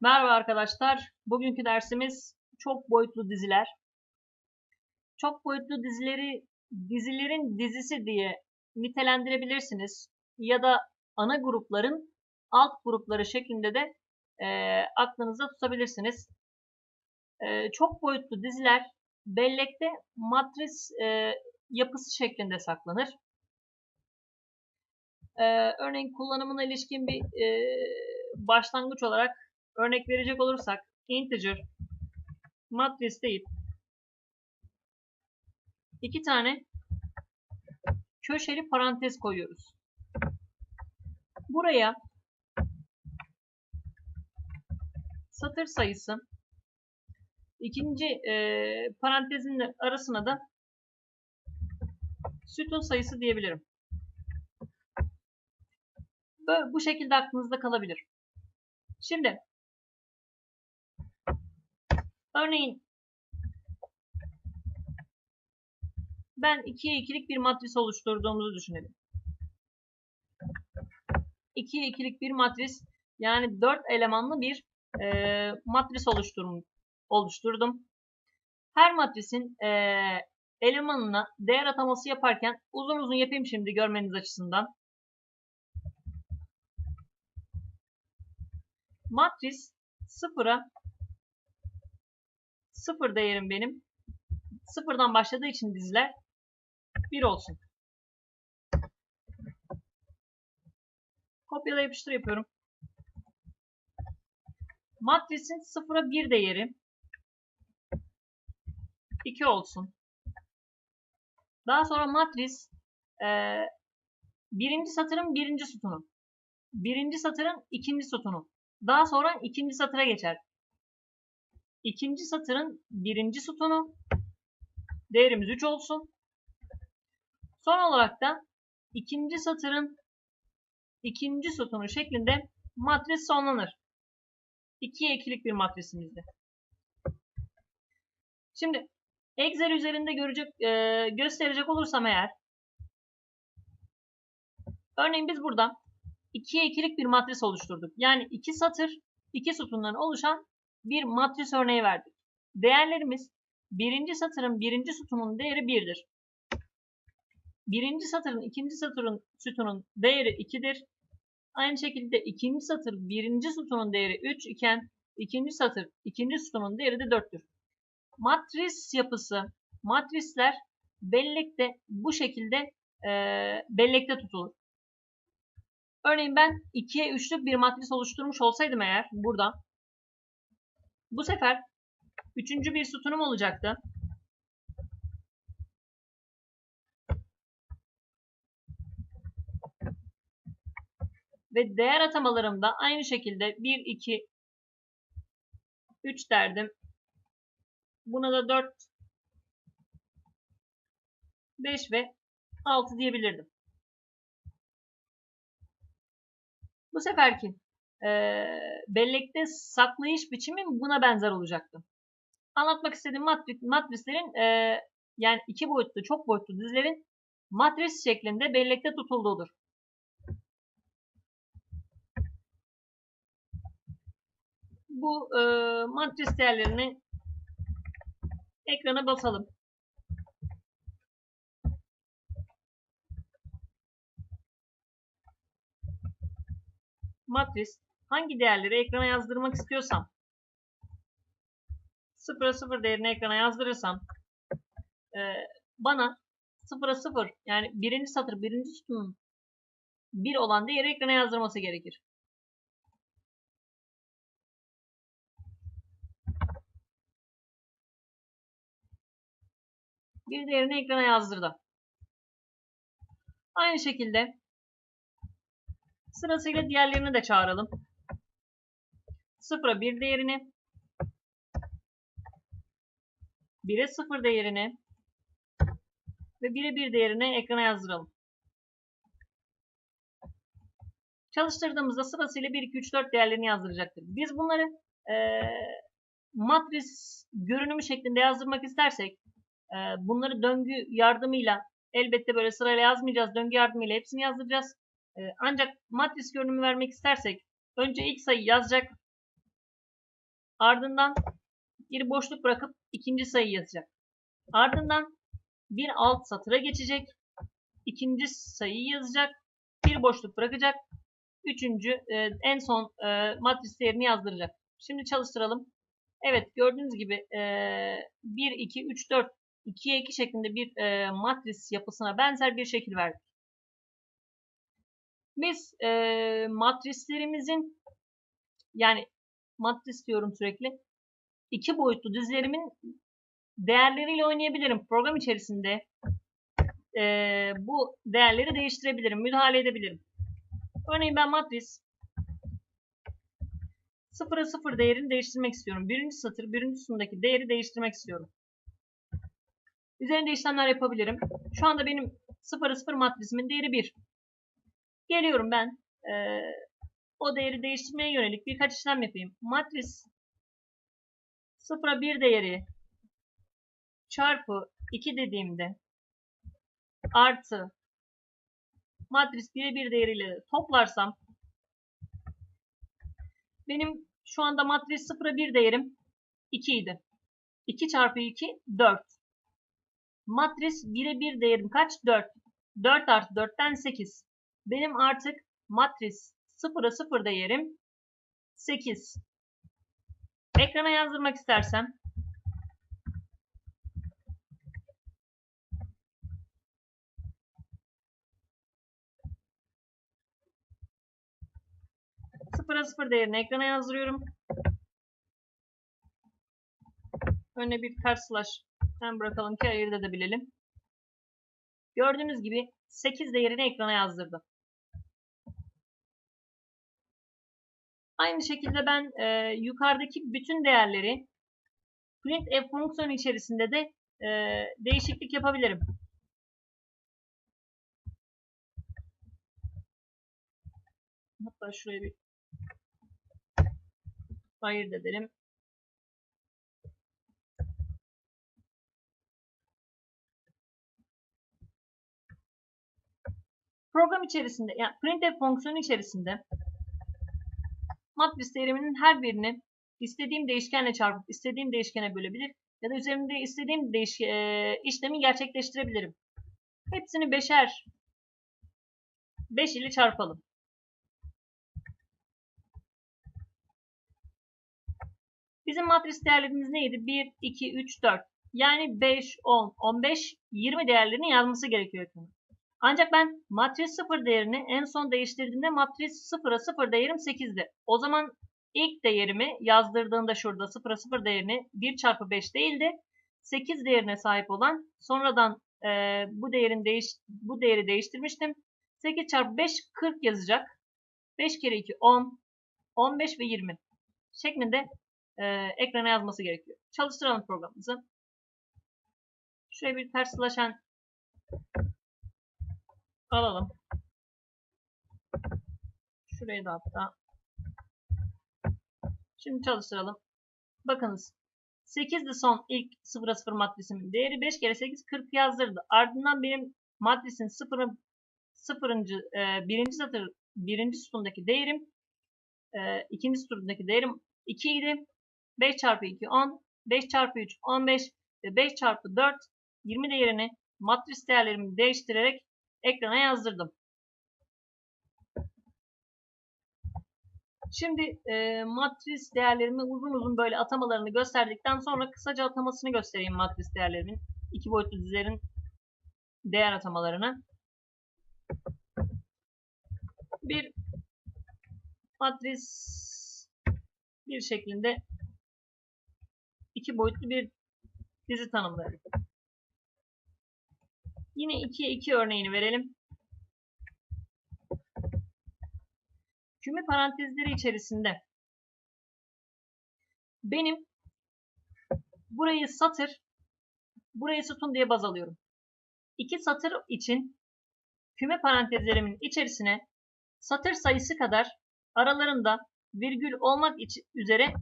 Merhaba arkadaşlar. Bugünkü dersimiz çok boyutlu diziler. Çok boyutlu dizileri dizilerin dizisi diye nitelendirebilirsiniz. Ya da ana grupların alt grupları şeklinde de e, aklınızda tutabilirsiniz. E, çok boyutlu diziler bellekte matris e, yapısı şeklinde saklanır. E, örneğin kullanımına ilişkin bir e, başlangıç olarak örnek verecek olursak integer matris deyip iki tane köşeli parantez koyuyoruz. Buraya satır sayısı ikinci e, parantezin arasına da sütun sayısı diyebilirim. Böyle, bu şekilde aklınızda kalabilir. Şimdi örneğin ben 2'ye 2'lik bir matris oluşturduğumuzu düşünelim. 2'ye 2'lik bir matris yani 4 elemanlı bir e, matris oluşturum, oluşturdum. Her matrisin e, elemanına değer ataması yaparken uzun uzun yapayım şimdi görmeniz açısından. Matris sıfıra sıfır değerim benim. Sıfırdan başladığı için diziler 1 olsun. Kopyala yapıştır yapıyorum. Matrisin sıfıra 1 değeri 2 olsun. Daha sonra matris e, birinci satırın birinci sütunu. Birinci satırın ikinci sütunu. Daha sonra ikinci satıra geçer. İkinci satırın birinci sütunu. Değerimiz 3 olsun. Son olarak da ikinci satırın ikinci sütunu şeklinde matris sonlanır. 2'ye 2'lik bir matrisimizde. Şimdi Excel üzerinde görecek, e, gösterecek olursam eğer örneğin biz burada 2'ye 2'lik bir matris oluşturduk. Yani 2 satır, 2 sütundan oluşan bir matris örneği verdik. Değerlerimiz birinci satırın birinci sütunun değeri 1'dir. Birinci satırın ikinci satırın sütunun değeri 2'dir. Aynı şekilde ikinci satır birinci sütunun değeri 3 iken ikinci satır ikinci sütunun değeri de 4'tür. Matris yapısı, matrisler bellekte bu şekilde e, bellekte tutulur. Örneğin ben 2'ye 3'lük bir matris oluşturmuş olsaydım eğer burada bu sefer üçüncü bir sütunum olacaktı. Ve değer atamalarımda aynı şekilde 1, 2, 3 derdim. Buna da 4, 5 ve 6 diyebilirdim. Bu seferki e, bellekte saklayış biçimi buna benzer olacaktı. Anlatmak istediğim matris, matrislerin e, yani iki boyutlu, çok boyutlu dizilerin matris şeklinde bellekte tutulduğudur. Bu e, matris değerlerini ekrana basalım. matris hangi değerleri ekrana yazdırmak istiyorsam 0'a 0 değerini ekrana yazdırırsam e, bana 0'a 0 yani birinci satır birinci sütunun 1 olan değeri ekrana yazdırması gerekir. Bir değerini ekrana yazdırdı. Aynı şekilde Sırasıyla diğerlerini de çağıralım. 0'a 1 değerini 1'e 0 değerini ve 1'e 1 değerini ekrana yazdıralım. Çalıştırdığımızda sırasıyla 1, 2, 3, 4 değerlerini yazdıracaktır. Biz bunları e, matris görünümü şeklinde yazdırmak istersek e, bunları döngü yardımıyla elbette böyle sırayla yazmayacağız. Döngü yardımıyla hepsini yazdıracağız. Ee, ancak matris görünümü vermek istersek önce ilk sayı yazacak. Ardından bir boşluk bırakıp ikinci sayı yazacak. Ardından bir alt satıra geçecek. ikinci sayıyı yazacak. Bir boşluk bırakacak. Üçüncü e, en son e, matris değerini yazdıracak. Şimdi çalıştıralım. Evet gördüğünüz gibi e, 1, 2, 3, 4, 2'ye 2 şeklinde bir e, matris yapısına benzer bir şekil verdik. Biz e, matrislerimizin yani matris diyorum sürekli iki boyutlu dizilerimin değerleriyle oynayabilirim. Program içerisinde e, bu değerleri değiştirebilirim, müdahale edebilirim. Örneğin ben matris 0'a 0 değerini değiştirmek istiyorum. Birinci satır, birinci sütundaki değeri değiştirmek istiyorum. Üzerinde işlemler yapabilirim. Şu anda benim 0'a 0 matrisimin değeri 1. Geliyorum ben e, o değeri değiştirmeye yönelik birkaç işlem yapayım. Matris 0'a 1 değeri çarpı 2 dediğimde artı matris 1'e 1 değeriyle toplarsam benim şu anda matris 0'a 1 değerim 2 idi. 2 çarpı 2 4. Matris 1'e 1 değerim kaç? 4. 4 artı 4'ten 8. Benim artık matris 0'a 0 değerim 8. Ekrana yazdırmak istersem sıfıra sıfır değerini ekrana yazdırıyorum. Önüne bir ters hem bırakalım ki ayırt edebilelim. Gördüğünüz gibi 8 değerini ekrana yazdırdım. Aynı şekilde ben e, yukarıdaki bütün değerleri printf fonksiyonu içerisinde de e, değişiklik yapabilirim. Hatta şuraya bir ayırt edelim. Program içerisinde, yani printf fonksiyonu içerisinde matris değerimin her birini istediğim değişkenle çarpıp istediğim değişkene bölebilir ya da üzerinde istediğim değiş e, işlemi gerçekleştirebilirim. Hepsini beşer 5 ile çarpalım. Bizim matris değerlerimiz neydi? 1, 2, 3, 4. Yani 5, 10, 15, 20 değerlerini yazması gerekiyor. Ancak ben matris 0 değerini en son değiştirdiğimde matris 0'a 0 değerim 8'di. O zaman ilk değerimi yazdırdığımda şurada 0'a 0 değerini 1 çarpı 5 değildi. 8 değerine sahip olan sonradan e, bu değerin değiş bu değeri değiştirmiştim. 8 çarpı 5 40 yazacak. 5 kere 2 10 15 ve 20 şeklinde e, ekrana yazması gerekiyor. Çalıştıralım programımızı. Şuraya bir ters slashen alalım. Şurayı da hatta. Şimdi çalıştıralım. Bakınız. 8'di son ilk 0'a 0 matrisimin değeri. 5 kere 8 40 yazdırdı. Ardından benim matrisin 0'ın 0. E, birinci satır birinci sütundaki değerim e, ikinci sütundaki değerim 2 idi. 5 çarpı 2 10. 5 çarpı 3 15 ve 5 çarpı 4 20 değerini matris değerlerimi değiştirerek ekrana yazdırdım. Şimdi e, matris değerlerimi uzun uzun böyle atamalarını gösterdikten sonra kısaca atamasını göstereyim matris değerlerimin. iki boyutlu dizilerin değer atamalarını. Bir matris bir şeklinde iki boyutlu bir dizi tanımlarım. Yine 2'ye 2 örneğini verelim. Küme parantezleri içerisinde benim burayı satır, burayı sütun diye baz alıyorum. İki satır için küme parantezlerimin içerisine satır sayısı kadar aralarında virgül olmak üzere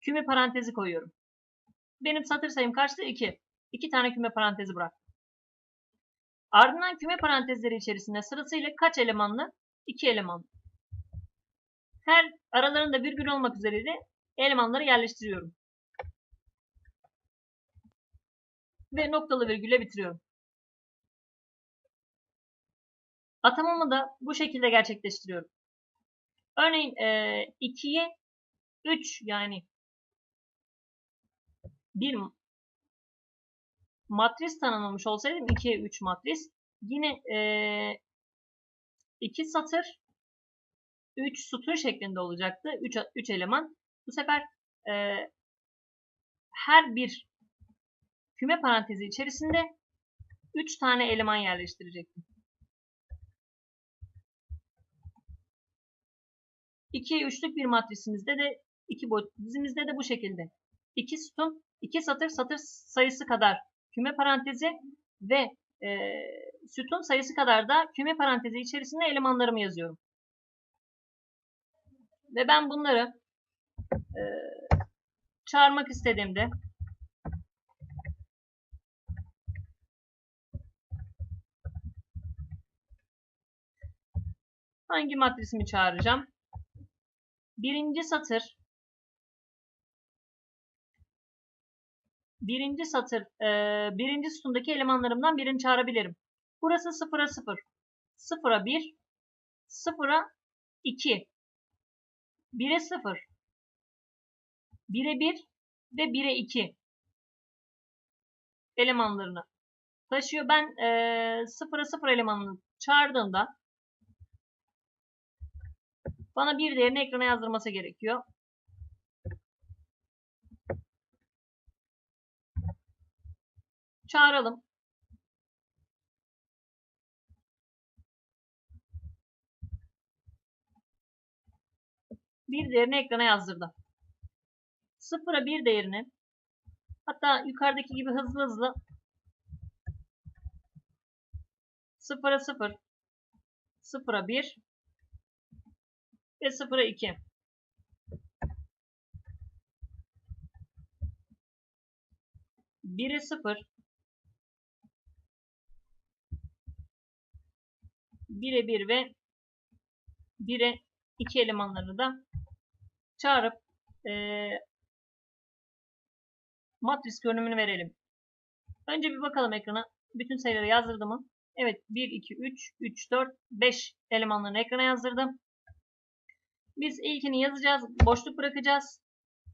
küme parantezi koyuyorum. Benim satır sayım kaçtı? 2. 2 tane küme parantezi bıraktım. Ardından küme parantezleri içerisinde sırasıyla kaç elemanlı? 2 elemanlı. Her aralarında virgül olmak üzere de elemanları yerleştiriyorum. Ve noktalı virgülle bitiriyorum. Atamamı da bu şekilde gerçekleştiriyorum. Örneğin e, 2'ye 3 yani bir matris tanımlamış olsaydım 2'ye 3 matris yine e, 2 satır 3 sütun şeklinde olacaktı. 3, 3 eleman. Bu sefer e, her bir küme parantezi içerisinde 3 tane eleman yerleştirecektim. 2'ye 3'lük bir matrisimizde de 2 boyutlu dizimizde de bu şekilde. 2 sütun, 2 satır satır sayısı kadar küme parantezi ve e, sütun sayısı kadar da küme parantezi içerisinde elemanlarımı yazıyorum. Ve ben bunları e, çağırmak istediğimde hangi matrisimi çağıracağım? Birinci satır birinci satır e, birinci sütundaki elemanlarımdan birini çağırabilirim. Burası 0'a 0, 0'a 1, 0'a 2, 1'e 0, 1'e 1 ve 1'e 2 elemanlarını taşıyor. Ben e, 0'a 0 elemanını çağırdığımda bana bir değerini ekrana yazdırması gerekiyor. Çağıralım. Bir değerini ekrana yazdırdı. Sıfıra bir değerini hatta yukarıdaki gibi hızlı hızlı sıfıra sıfır sıfıra bir ve 0'a 2. Bire 0 1'e 1 ve 1'e 2 elemanlarını da çağırıp e, matris görünümünü verelim. Önce bir bakalım ekrana. Bütün sayıları yazdırdı mı? Evet 1, 2, 3, 3, 4, 5 elemanlarını ekrana yazdırdım. Biz ilkini yazacağız. Boşluk bırakacağız.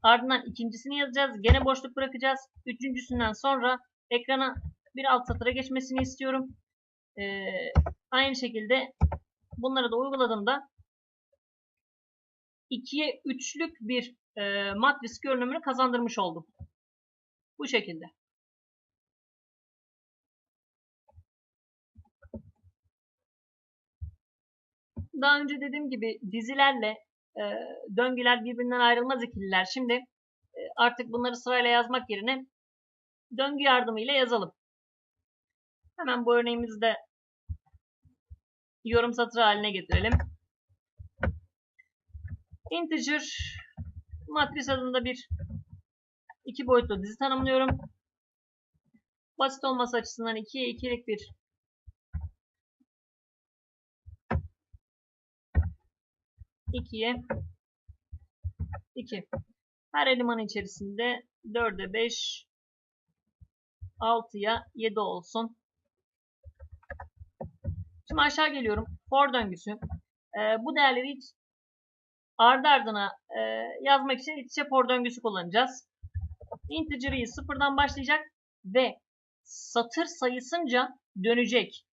Ardından ikincisini yazacağız. Gene boşluk bırakacağız. Üçüncüsünden sonra ekrana bir alt satıra geçmesini istiyorum. Ee, aynı şekilde bunları da uyguladığımda 2'ye 3'lük bir e, matris görünümünü kazandırmış oldum. Bu şekilde. Daha önce dediğim gibi dizilerle e, döngüler birbirinden ayrılmaz ikililer. Şimdi e, artık bunları sırayla yazmak yerine döngü yardımıyla yazalım. Hemen bu örneğimizi de yorum satırı haline getirelim. Integer matris adında bir iki boyutlu dizi tanımlıyorum. Basit olması açısından 2'ye 2'lik bir 2'ye 2. Her eleman içerisinde 4'e 5, 6'ya 7 olsun. Şimdi aşağı geliyorum. For döngüsü. Ee, bu değerleri hiç ardı ardına e, yazmak için iç içe for döngüsü kullanacağız. Integer'ı sıfırdan başlayacak ve satır sayısınca dönecek.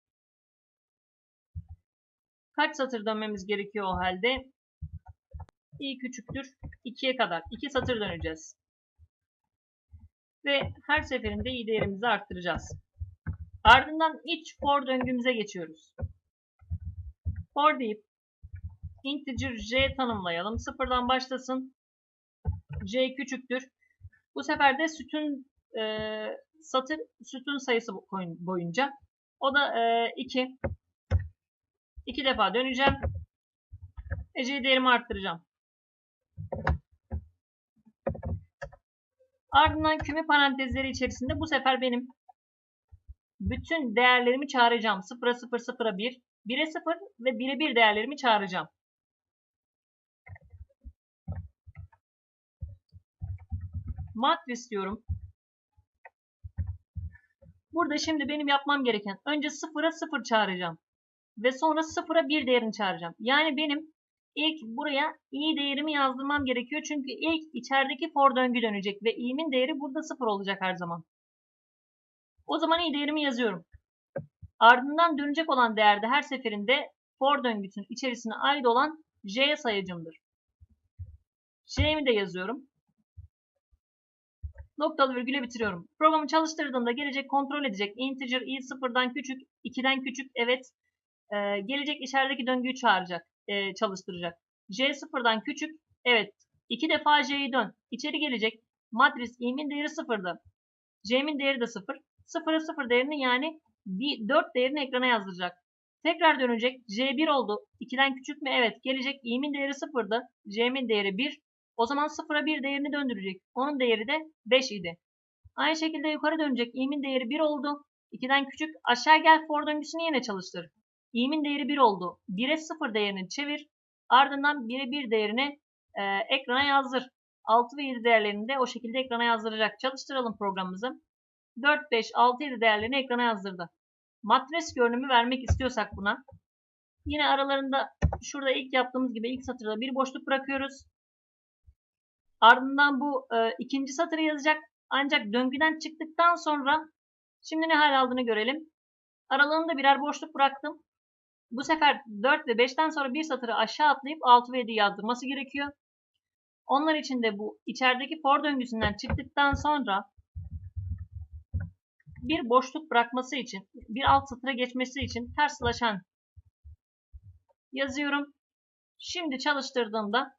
Kaç satır dönmemiz gerekiyor o halde? i küçüktür 2'ye kadar 2 satır döneceğiz. Ve her seferinde i değerimizi arttıracağız. Ardından iç for döngümüze geçiyoruz. For deyip integer j tanımlayalım. Sıfırdan başlasın. j küçüktür. Bu sefer de sütun e, satır sütun sayısı boyunca. O da 2. E, 2 defa döneceğim. E, j değerimi arttıracağım. Ardından küme parantezleri içerisinde bu sefer benim bütün değerlerimi çağıracağım. 0'a 0, 0'a 1, 1'e 0 ve 1'e 1 değerlerimi çağıracağım. Matris diyorum. Burada şimdi benim yapmam gereken önce 0'a 0 çağıracağım. Ve sonra 0'a 1 değerini çağıracağım. Yani benim ilk buraya i değerimi yazdırmam gerekiyor. Çünkü ilk içerideki for döngü dönecek ve i'min değeri burada 0 olacak her zaman. O zaman i değerimi yazıyorum. Ardından dönecek olan değerde her seferinde for döngüsünün içerisine ait olan j sayıcımdır. j'mi de yazıyorum. Noktalı virgüle bitiriyorum. Programı çalıştırdığımda gelecek kontrol edecek. Integer i sıfırdan küçük, 2'den küçük evet. Ee, gelecek içerideki döngüyü çağıracak, e, çalıştıracak. j sıfırdan küçük evet. İki defa j'yi dön. İçeri gelecek. Matris i'min değeri sıfırdı. j'min değeri de sıfır. Sıfıra sıfır değerini yani bir 4 değerini ekrana yazdıracak. Tekrar dönecek. J1 oldu. 2'den küçük mü? Evet. Gelecek. i'min değeri sıfırdı. J'min değeri 1. O zaman 0'a 1 değerini döndürecek. Onun değeri de 5 idi. Aynı şekilde yukarı dönecek. i'min değeri 1 oldu. 2'den küçük aşağı gel for döngüsünü yine çalıştır. i'min değeri 1 oldu. 1'e 0 değerini çevir. Ardından 1'e 1 değerini e, ekrana yazdır. 6 ve 7 değerlerini de o şekilde ekrana yazdıracak. Çalıştıralım programımızı. 4, 5, 6, 7 değerlerini ekrana yazdırdı. Matris görünümü vermek istiyorsak buna. Yine aralarında şurada ilk yaptığımız gibi ilk satırda bir boşluk bırakıyoruz. Ardından bu e, ikinci satırı yazacak. Ancak döngüden çıktıktan sonra şimdi ne hal aldığını görelim. Aralığında birer boşluk bıraktım. Bu sefer 4 ve 5'ten sonra bir satırı aşağı atlayıp 6 ve 7'yi yazdırması gerekiyor. Onlar için de bu içerideki for döngüsünden çıktıktan sonra bir boşluk bırakması için, bir alt satıra geçmesi için ters slashen yazıyorum. Şimdi çalıştırdığımda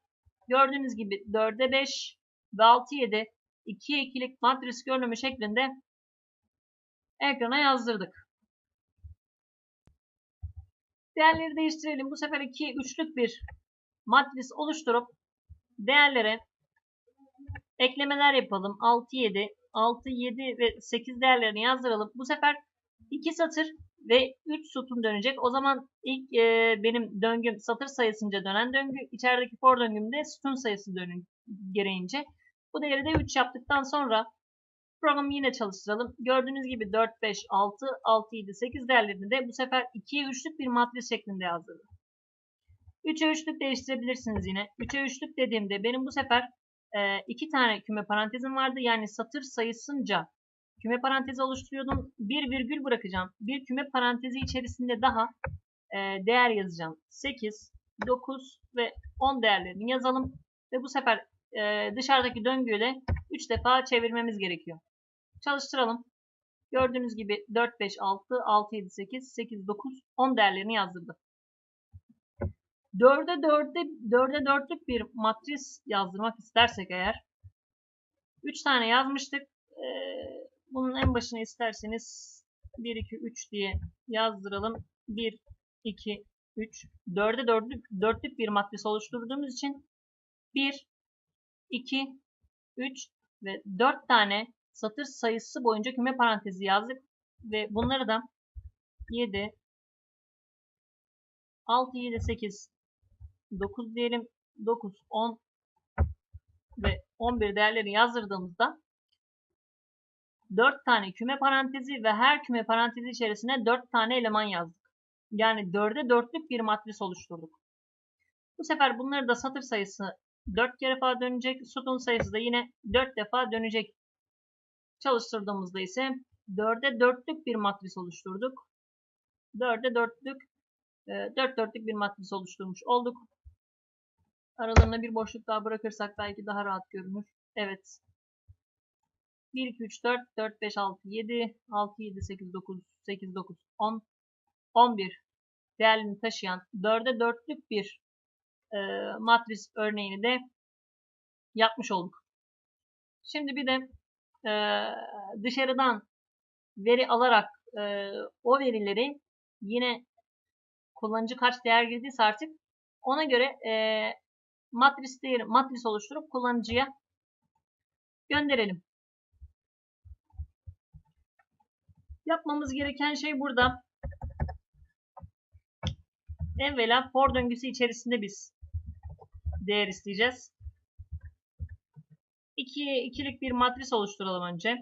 gördüğünüz gibi 4'e 5 ve 6 7 2'ye 2'lik matris görünümü şeklinde ekrana yazdırdık. Değerleri değiştirelim. Bu sefer 2'ye 3'lük bir matris oluşturup değerlere eklemeler yapalım. 6 7 6, 7 ve 8 değerlerini yazdıralım. Bu sefer 2 satır ve 3 sütun dönecek. O zaman ilk e, benim döngüm satır sayısınca dönen döngü. içerideki for döngümde sütun sayısı dönün gereğince. Bu değeri de 3 yaptıktan sonra programı yine çalıştıralım. Gördüğünüz gibi 4, 5, 6, 6, 7, 8 değerlerini de bu sefer 2'ye 3'lük bir matris şeklinde yazdırdım. 3'e 3'lük değiştirebilirsiniz yine. 3'e 3'lük dediğimde benim bu sefer e, iki tane küme parantezim vardı. Yani satır sayısınca küme parantezi oluşturuyordum. Bir virgül bırakacağım. Bir küme parantezi içerisinde daha e, değer yazacağım. 8, 9 ve 10 değerlerini yazalım. Ve bu sefer e, dışarıdaki döngüyü de 3 defa çevirmemiz gerekiyor. Çalıştıralım. Gördüğünüz gibi 4, 5, 6, 6, 7, 8, 8, 9, 10 değerlerini yazdırdı. 4'e 4'e 4'e 4'lük bir matris yazdırmak istersek eğer 3 tane yazmıştık. Ee, bunun en başına isterseniz 1 2 3 diye yazdıralım. 1 2 3 4'e 4'lük 4'lük bir matris oluşturduğumuz için 1 2 3 ve 4 tane satır sayısı boyunca küme parantezi yazdık ve bunları da 7 6 7 8 9 diyelim 9, 10 ve 11 değerlerini yazdırdığımızda 4 tane küme parantezi ve her küme parantezi içerisine 4 tane eleman yazdık. Yani 4'e 4'lük bir matris oluşturduk. Bu sefer bunları da satır sayısı 4 kere defa dönecek. Sütun sayısı da yine 4 defa dönecek. Çalıştırdığımızda ise 4'e 4'lük bir matris oluşturduk. 4'e 4'lük 4 4'lük bir matris oluşturmuş olduk. Aralarına bir boşluk daha bırakırsak belki daha rahat görünür. Evet. 1, 2, 3, 4, 4, 5, 6, 7, 6, 7, 8, 9, 8, 9, 10, 11 değerlerini taşıyan 4'e 4'lük bir e, matris örneğini de yapmış olduk. Şimdi bir de e, dışarıdan veri alarak e, o verileri yine kullanıcı kaç değer girdiyse artık ona göre e, matris değeri matris oluşturup kullanıcıya gönderelim. Yapmamız gereken şey burada. Evvela for döngüsü içerisinde biz değer isteyeceğiz. 2'ye 2'lik bir matris oluşturalım önce.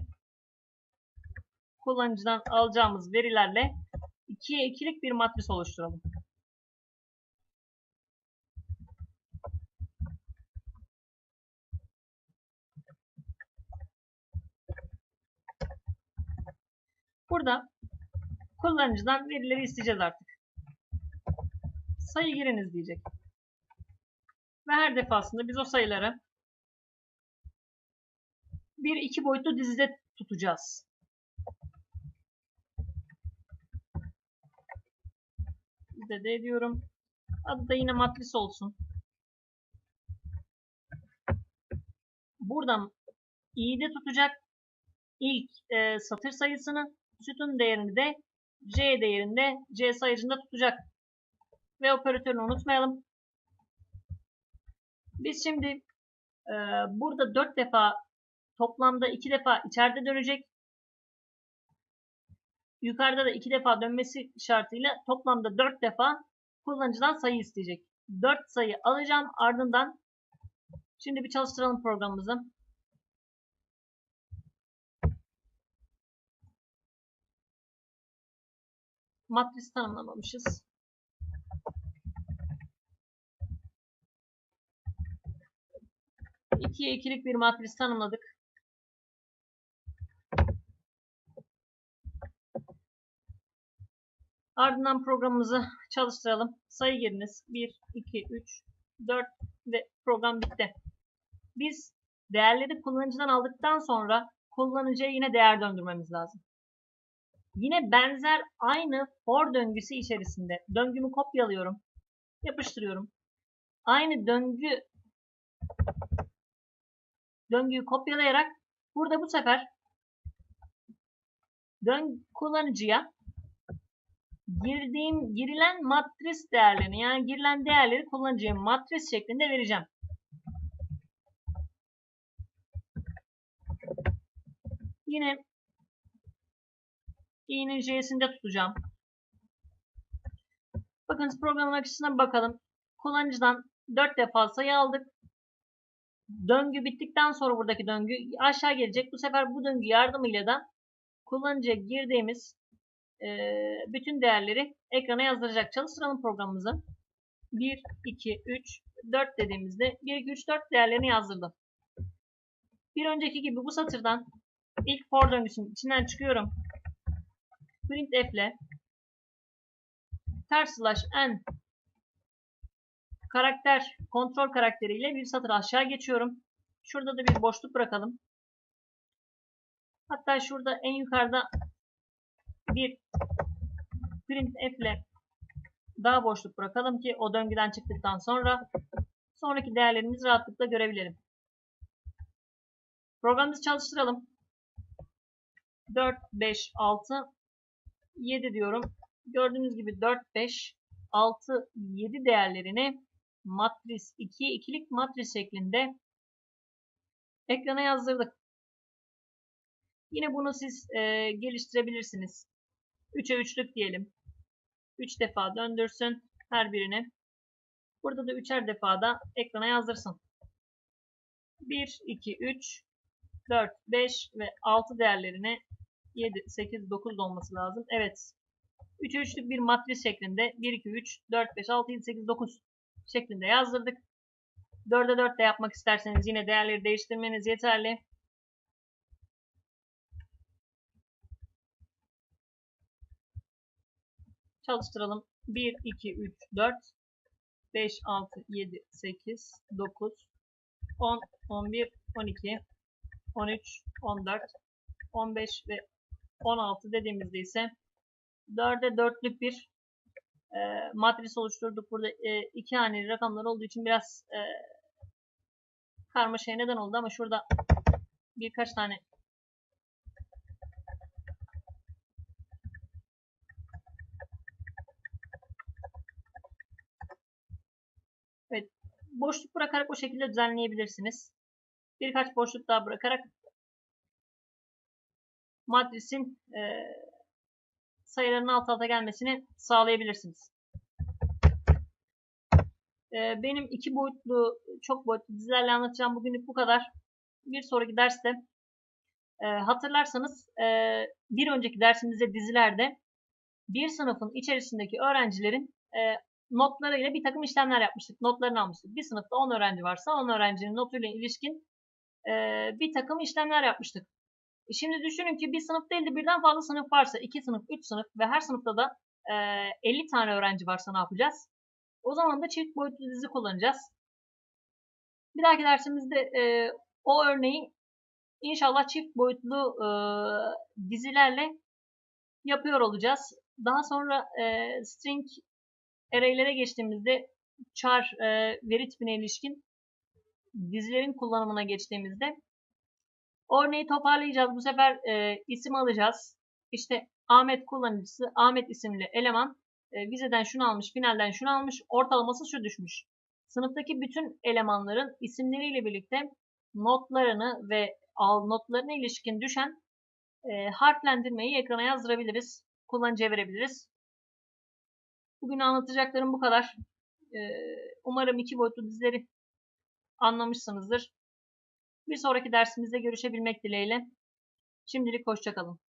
Kullanıcıdan alacağımız verilerle 2'ye 2'lik bir matris oluşturalım. Burada kullanıcıdan verileri isteyeceğiz artık. Sayı giriniz diyecek. Ve her defasında biz o sayıları bir iki boyutlu dizide tutacağız. Dizide de diyorum. Adı da yine matris olsun. Buradan i'de tutacak ilk e, satır sayısını sütun değerini de c değerinde c sayıcında tutacak. Ve operatörünü unutmayalım. Biz şimdi e, burada 4 defa toplamda 2 defa içeride dönecek. Yukarıda da 2 defa dönmesi şartıyla toplamda 4 defa kullanıcıdan sayı isteyecek. 4 sayı alacağım ardından şimdi bir çalıştıralım programımızı. Matris tanımlamamışız. İkiye ikilik bir matris tanımladık. Ardından programımızı çalıştıralım. Sayı giriniz. 1, 2, 3, 4 ve program bitti. Biz değerleri kullanıcıdan aldıktan sonra kullanıcıya yine değer döndürmemiz lazım. Yine benzer aynı for döngüsü içerisinde döngümü kopyalıyorum. Yapıştırıyorum. Aynı döngü döngüyü kopyalayarak burada bu sefer dön kullanıcıya girdiğim girilen matris değerlerini yani girilen değerleri kullanıcıya matris şeklinde vereceğim. Yine i'nin j'sinde tutacağım. Bakın programın akışına bakalım. Kullanıcıdan 4 defa sayı aldık. Döngü bittikten sonra buradaki döngü aşağı gelecek. Bu sefer bu döngü yardımıyla da kullanıcıya girdiğimiz e, bütün değerleri ekrana yazdıracak. Çalıştıralım programımızı. 1, 2, 3, 4 dediğimizde 1, 2, 3, 4 değerlerini yazdırdım. Bir önceki gibi bu satırdan ilk for döngüsünün içinden çıkıyorum. Printf ile ters slash n karakter kontrol karakteriyle bir satır aşağı geçiyorum. Şurada da bir boşluk bırakalım. Hatta şurada en yukarıda bir printf ile daha boşluk bırakalım ki o döngüden çıktıktan sonra sonraki değerlerimizi rahatlıkla görebilirim. Programımızı çalıştıralım. 4, 5, 6, 7 diyorum. Gördüğünüz gibi 4, 5, 6, 7 değerlerini matris 2'ye ikilik matris şeklinde ekrana yazdırdık. Yine bunu siz e, geliştirebilirsiniz. 3'e 3'lük diyelim. 3 defa döndürsün her birini. Burada da 3'er defa da ekrana yazdırsın. 1, 2, 3, 4, 5 ve 6 değerlerini 7, 8, 9 olması lazım. Evet. 3'e 3'lük bir matris şeklinde 1, 2, 3, 4, 5, 6, 7, 8, 9 şeklinde yazdırdık. 4'e 4 de yapmak isterseniz yine değerleri değiştirmeniz yeterli. Çalıştıralım. 1, 2, 3, 4, 5, 6, 7, 8, 9, 10, 11, 12, 13, 14, 15 ve 16 dediğimizde ise 4'e 4'lük bir e, matris oluşturduk. Burada e, iki haneli rakamlar olduğu için biraz e, karmaşaya neden oldu ama şurada birkaç tane Evet. Boşluk bırakarak o şekilde düzenleyebilirsiniz. Birkaç boşluk daha bırakarak matrisin e, sayıların alt alta gelmesini sağlayabilirsiniz. E, benim iki boyutlu, çok boyutlu dizilerle anlatacağım bugünlük bu kadar. Bir sonraki derste e, hatırlarsanız e, bir önceki dersimizde dizilerde bir sınıfın içerisindeki öğrencilerin e, notlarıyla bir takım işlemler yapmıştık. Notlarını almıştık. Bir sınıfta 10 öğrenci varsa 10 öğrencinin notuyla ilişkin e, bir takım işlemler yapmıştık. E, Şimdi düşünün ki bir sınıf değil de birden fazla sınıf varsa, 2 sınıf, 3 sınıf ve her sınıfta da e, 50 tane öğrenci varsa ne yapacağız? O zaman da çift boyutlu dizi kullanacağız. Bir dahaki dersimizde e, o örneği inşallah çift boyutlu e, dizilerle yapıyor olacağız. Daha sonra e, string array'lere geçtiğimizde char e, veri tipine ilişkin dizilerin kullanımına geçtiğimizde örneği toparlayacağız. Bu sefer e, isim alacağız. İşte Ahmet kullanıcısı Ahmet isimli eleman e, vizeden şunu almış, finalden şunu almış, ortalaması şu düşmüş. Sınıftaki bütün elemanların isimleriyle birlikte notlarını ve al notlarına ilişkin düşen e, harflendirmeyi ekrana yazdırabiliriz. Kullanıcıya verebiliriz. Bugün anlatacaklarım bu kadar. E, umarım iki boyutlu dizileri anlamışsınızdır. Bir sonraki dersimizde görüşebilmek dileğiyle. Şimdilik hoşçakalın.